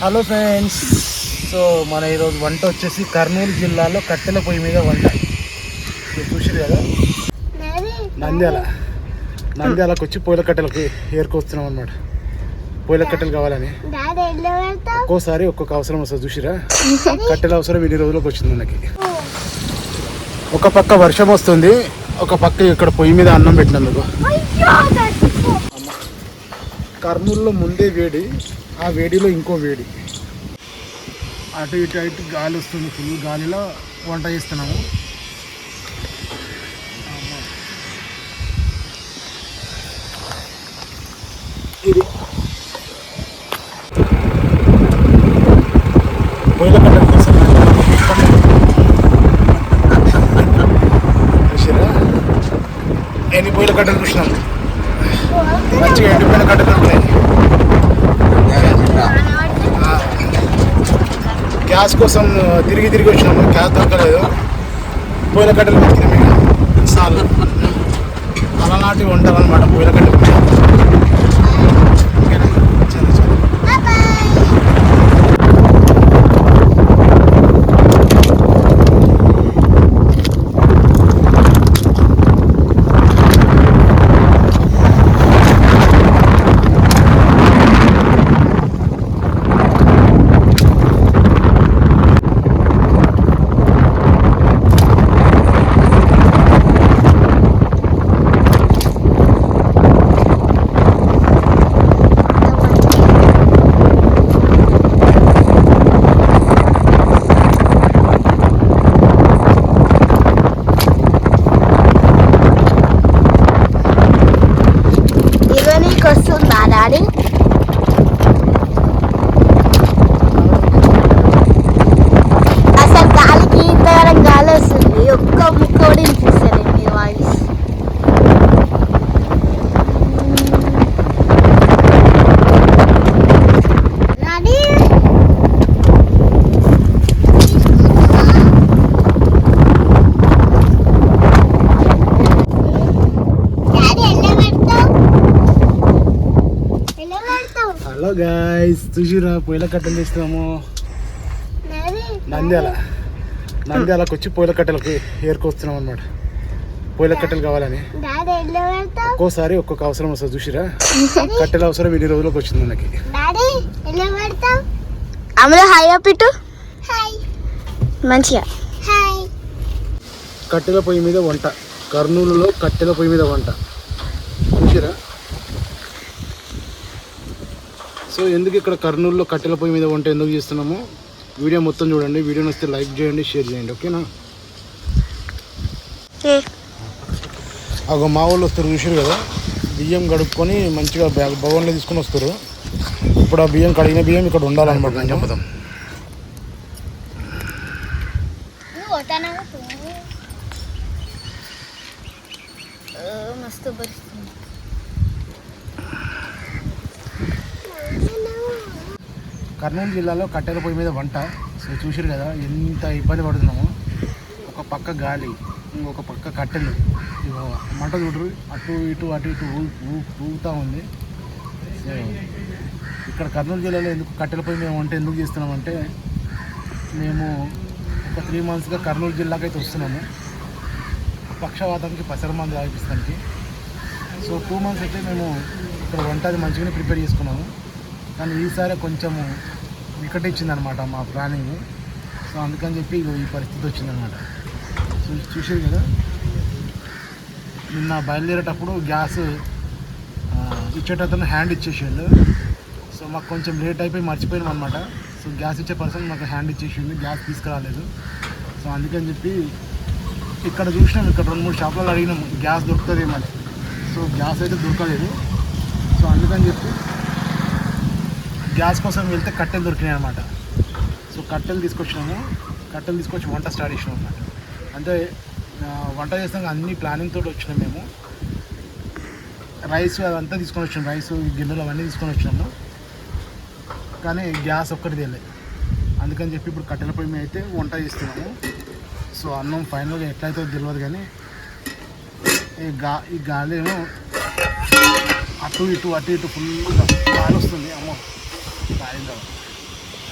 Hello friends so మన ఈరోజు వంట వచ్చేసి కర్నూలు జిల్లాలో కట్టెల పొయ్యి మీద వంట. మీరు చూసారు కదా? నంద్యాల. నంద్యాలకు వచ్చి పొయ్యిల కట్టెలకి ఏరుకొస్తున్నాం అనమాట పొయ్యిల కట్టెలు కావాలని. ఒక్కోసారి ఒక్కొక్క అవసరం వస్తుంది చూసిరా కట్టెల అవసరం ఇన్ని రోజులకు వచ్చింది మనకి? ఒక పక్క వర్షం వస్తుంది ఒక పక్క ఇక్కడ పొయ్యి మీద అన్నం పెట్టినందుకు. కర్నూలులో ముందే వేడి ఆ వేడిలో ఇంకో వేడి. అటు ఇటు ఇటు గాలి వస్తుంది ఫుల్ గాలిలో వంట చేస్తున్నాము. ఇది పొయ్యిల కట్టెలు తీస్తున్నాను. చూసారా ఎన్ని పొయ్యిల కట్టెలు చూసినాం మంచిగా ఎండిపోయిన కట్టెలు ఉన్నాయి ఆ. గ్యాస్ కోసం తిరిగి తిరిగి వచ్చినాము. గ్యాస్ దొరకలేదు. పొయ్యిల కట్టెలు పెట్టినాం ఇక. సార్లు అలనాటి వంటలు అనమాట పొయ్యిల కట్టెలు ఓకేనా? సరే, సరే. ఇగో నీకు వస్తుందా డాడీ అసలు గాలికి ఇంతవరకు గాలి వస్తుంది ఒక్క ముక్క కూడా వినిపిస్తుంది మీ వాయిస్ డాడీ డాడీ ఎలా పెడతావు ఎలా పెడతావు హలో గాయస్ చూసిరా పొయ్యిల కట్టెలు తీస్తున్నాము డాడీ నంద్యాల. నంద్యాలకు వచ్చి పొయ్యిల కట్టెలకి ఏరుకొస్తున్నాం అనమాట పొయ్యిల కట్టెలు కావాలని. ఒక్కోసారి ఒక్కొక్క అవసరం వస్తుంది చూసిరా కట్టెల అవసరం ఇన్ని రోజులకు వచ్చింది మనకి? మంచిగా. కట్టెల పొయ్యి మీద వంట. కర్నూలులో కట్టెల పొయ్యి మీద వంట. చూసిరా సో ఎందుకు ఇక్కడ కర్నూలులో కట్టెల పొయ్యి మీద వంట ఎందుకు చేస్తున్నామో? వీడియో మొత్తం చూడండి. వీడియో వస్తే లైక్ చేయండి షేర్ చేయండి. ఓకేనా? అగో మా వాళ్ళు వస్తారు చూసారు కదా? బియ్యం కడుక్కొని మంచిగా బ్యాగ్ భవన్లో తీసుకొని వస్తారు. ఇప్పుడు ఆ బియ్యం కడిగిన బియ్యం ఇక్కడ ఉండాలన్నమాట. నేను చెప్పదాం. కర్నూలు జిల్లాలో కట్టెల పొయ్యి మీద వంట. సో చూసారు కదా ఎంత ఇబ్బంది పడుతున్నామో. ఒక పక్క గాలి ఇంకొక పక్క కట్టెలు. మంట చూడరు. అటు ఇటు అటు ఇటు ఊ ఊగుతూ ఉంది. సో ఇక్కడ కర్నూలు జిల్లాలో ఎందుకు కట్టెల పొయ్యి మేము వంట ఎందుకు చేస్తున్నామంటే మేము ఒక త్రీ మంత్స్గా కర్నూలు జిల్లాకి అయితే వస్తున్నాము. పక్షవాతానికి పసర మంది తాగిపిస్తానికి. సో టూ మంత్స్ అయితే మేము ఇక్కడ వంట అది మంచిగానే ప్రిపేర్ చేసుకున్నాము. కానీ ఈసారి కొంచెము వికట్ ఇచ్చిందనమాట మా ప్లానింగ్. సో అందుకని చెప్పి ఈ పరిస్థితి వచ్చిందనమాట. సో చూసారు కదా? నిన్న బయలుదేరేటప్పుడు గ్యాస్ ఇచ్చేటతను హ్యాండ్ ఇచ్చేసిండు. సో మాకు కొంచెం లేట్ అయిపోయి మర్చిపోయినాం అనమాట. సో గ్యాస్ ఇచ్చే పర్సన్ మాకు హ్యాండ్ ఇచ్చేసిండు గ్యాస్ తీసుకురాలేదు. సో అందుకని చెప్పి ఇక్కడ చూసినాం ఇక్కడ రెండు మూడు షాపులలో అడిగినాం గ్యాస్ దొరుకుతుంది దొరుకుతుందేమని సో గ్యాస్ అయితే దొరకలేదు. సో అందుకని చెప్పి గ్యాస్ కోసం వెళ్తే కట్టెలు దొరికినాయి అనమాట సో కట్టెలు తీసుకొచ్చినాము. కట్టెలు తీసుకొచ్చి వంట స్టార్ట్ చేసినాం అనమాట అంటే వంట చేస్తాం అన్ని ప్లానింగ్ తోటి వచ్చినాం మేము. రైస్ అదంతా తీసుకొని వచ్చినాం. రైస్ గిన్నెలు అవన్నీ తీసుకొని వచ్చినాము. కానీ గ్యాస్ ఒక్కటి తెలియదు అందుకని చెప్పి ఇప్పుడు కట్టెల పొయ్యి మీద అయితే వంట చేస్తున్నాము. సో అన్నం ఫైనల్గా ఎట్లయితే తెలియదు కానీ ఈ గా ఈ గాలి అటు ఇటు అటు ఇటు ఫుల్గా గాలి వస్తుంది. అమ్మ.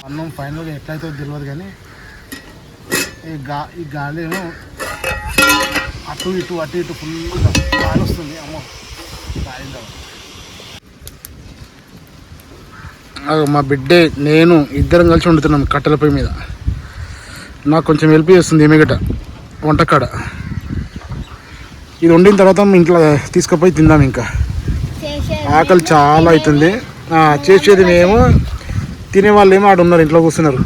అన్నం ఫైనల్గా ఎట్లయితే తెలియదు కానీ ఈ గా ఈ గాలి ఏమో అటు ఇటు అటు ఇటు ఫుల్గా గాలి వస్తుంది. అమ్మో మా బిడ్డే నేను ఇద్దరం కలిసి వండుతున్నాం కట్టెల పొయ్యి మీద. నాకు కొంచెం హెల్ప్ చేస్తుంది ఏమిగట వంటకాడ. ఇది వండిన తర్వాత ఇంట్లో తీసుకుపోయి తిందాం ఇంకా. ఆకలి చాలా అవుతుంది. చేసేది మేము. తినే వాళ్ళు ఏమో ఆడ ఉన్నారు ఇంట్లో కూర్చున్నారు.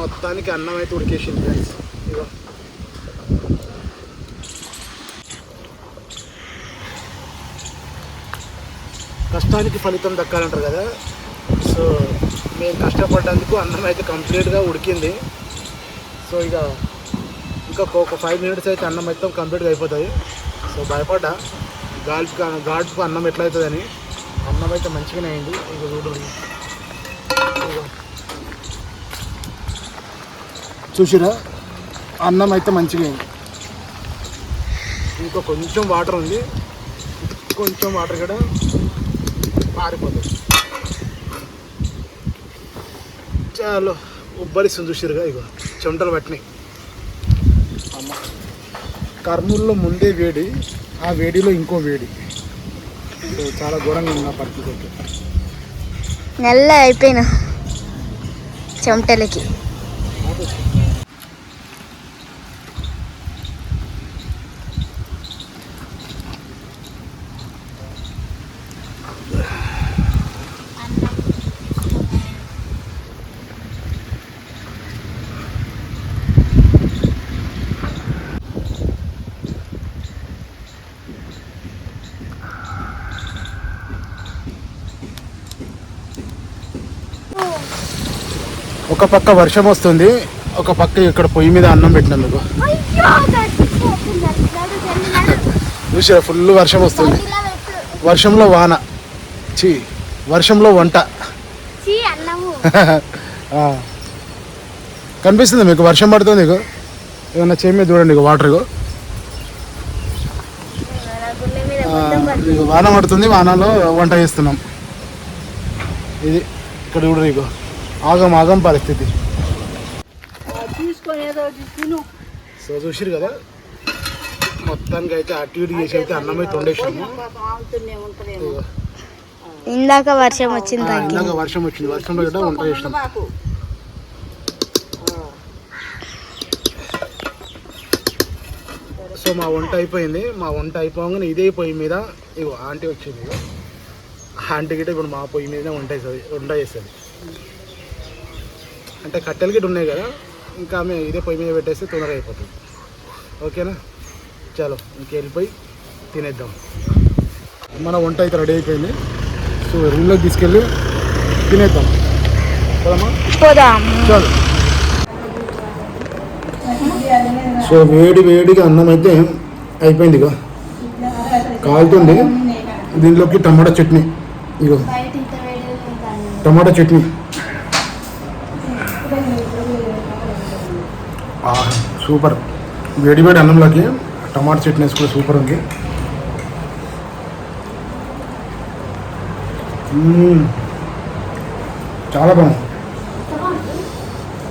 మొత్తానికి అన్నం అయితే ఉడికేసింది కష్టానికి ఫలితం దక్కాలంటారు కదా. సో మేము కష్టపడ్డందుకు అన్నం అయితే కంప్లీట్గా ఉడికింది. సో ఇక ఇంకా ఒక ఫైవ్ మినిట్స్ అయితే అన్నం మొత్తం కంప్లీట్గా అయిపోతుంది. సో భయపడ్డా. గాల్పు గాడ్స్కు అన్నం ఎట్లా అవుతుందని అన్నం అయితే మంచిగానే అయింది. ఇక చూడండి చూసిరా? అన్నం అయితే మంచిగా అయింది. ఇంకా కొంచెం వాటర్ ఉంది. కొంచెం వాటర్ కూడా పారిపోతుంది. చాలా. ఉబ్బరిస్తుంది చూసిరుగా ఇక చెమటలు పట్టినాయి. అమ్మ కర్నూలులో ముందే వేడి ఆ వేడిలో ఇంకో వేడి. సో చాలా ఘోరంగా ఉంది నా పరిస్థితి నెల్ల అయిపోయిన చెమటలకి. ఒక పక్క వర్షం వస్తుంది ఒక పక్క ఇక్కడ పొయ్యి మీద అన్నం పెట్టినందుకు. చూసారా ఫుల్ వర్షం వస్తుంది. వర్షంలో వాన. చీ వర్షంలో వంట. కనిపిస్తుంది మీకు వర్షం పడుతుంది మీకు? ఏమన్నా చేయి మీద చూడండి వాటర్ వాన పడుతుంది వానలో వంట చేస్తున్నాం. ఇది ఇక్కడ చూడరు ఇగో ఆగం ఆగం పరిస్థితి. సో చూసిరు కదా మొత్తానికి అయితే అటు ఇటు చేసి అయితే అన్నం అయితే వండేసాము ఇగో. ఇందాక వర్షం వచ్చింది ఇందాక వర్షం వచ్చింది. వర్షంలో కూడా వంట చేసినాం. సో మా వంట అయిపోయింది. మా వంట అయిపోగానే ఇదే పొయ్యి మీద ఇగో ఆంటీ వచ్చింది. ఇగో ఆంటీ గిట్ట ఇప్పుడు మా పొయ్యి మీదనే వంట వేస్తుంది వంట చేస్తుంది. అంటే కట్టెలు గిట్ట ఉన్నాయి కదా ఇంకా ఆమె ఇదే పొయ్యి మీద పెట్టేస్తే తొందరగా అయిపోతుంది. ఓకేనా? చలో ఇంక వెళ్ళిపోయి తినేద్దాం. మన వంట అయితే రెడీ అయిపోయింది. సో రూమ్లోకి తీసుకెళ్ళి తినేద్దాం. పోదామా? పోదాం. చాలు. సో వేడి వేడిగా అన్నం అయితే అయిపోయింది ఇక కాలుతుంది. దీనిలోకి టమాటా చట్నీ. ఇగో. టమాటా చట్నీ. సూపర్. వేడి వేడి అన్నంలోకి టమాటా చట్నీ వేసుకుంటే సూపర్ ఉంది. మ్మ్. చాలా బాగుంది.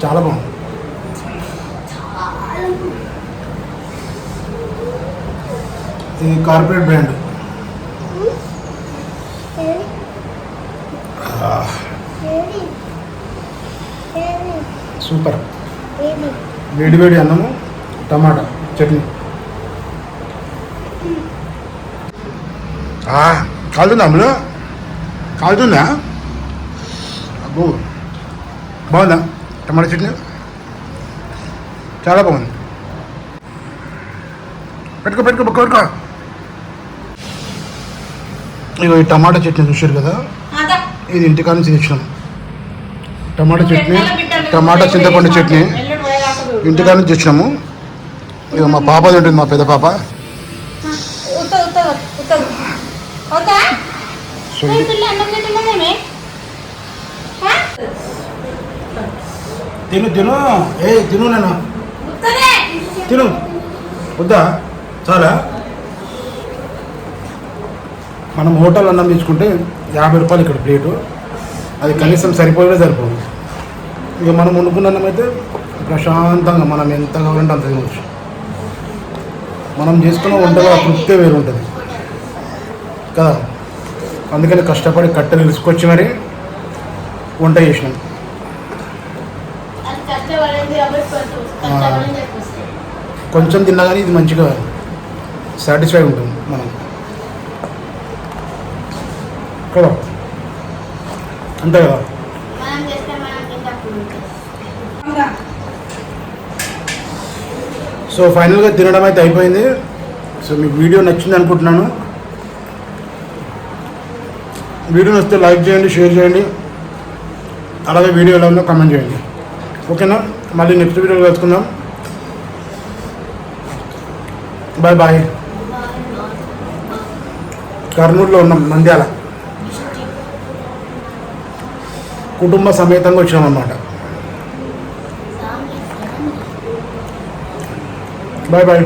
చాలా బాగుంది. ఇది కార్పొరేట్ బ్రాండ్. సూపర్. వేడి వేడి అన్నము టమాటా చట్నీ. ఆ, కాలుతుందా అమ్ములు కాలుతుందా? అబ్బో. బాగుందా? టమాటా చట్నీ? చాలా బాగుంది. పెట్టుకో పెట్టుకో పక్క పెట్టుకో. ఇగో ఈ టమాటా చట్నీ చూసారు కదా? ఇది ఇంటికాడ నుంచి తెచ్చినాం. టమాటా చట్నీ టమాటా చింతపండు చట్నీ. ఇంటికాడ నుంచి వచ్చినాము. ఇక మా పాప ఉంటుంది మా పెద్ద పాప. తిను తిను. ఏ తిను నేను తిను. వద్దా? చాలా? మనం హోటల్ అన్నం తీసుకుంటే యాభై రూపాయలు ఇక్కడ ప్లేటు. అది కనీసం సరిపోయినా సరిపోదు. ఇక మనం వండుకున్న అన్నం అయితే ప్రశాంతంగా మనం ఎంత కావాలంటే అంత తినవచ్చు. మనం చేసుకున్న వంటలో ఆ తృప్తే వేరు ఉంటుంది కదా? అందుకని కష్టపడి కట్టెలు తీసుకొచ్చి మరి వంట చేసినాం. కొంచెం తిన్నా కానీ ఇది మంచిగా సాటిస్ఫై ఉంటుంది మనం. కదా? అంతే కదా మనం చేస్తే మనం తింటప్పుడు ఉంటుంది సో ఫైనల్గా తినడం అయితే అయిపోయింది. సో మీకు వీడియో నచ్చింది అనుకుంటున్నాను. వీడియో నచ్చితే లైక్ చేయండి షేర్ చేయండి. అలాగే వీడియో ఎలా ఉందో కమెంట్ చేయండి. ఓకేనా? మళ్ళీ నెక్స్ట్ వీడియోలో కలుసుకుందాం. Bye bye. కర్నూలులో ఉన్నాం నంద్యాల. కుటుంబ సమేతంగా వచ్చినాం అన్నమాట. Bye bye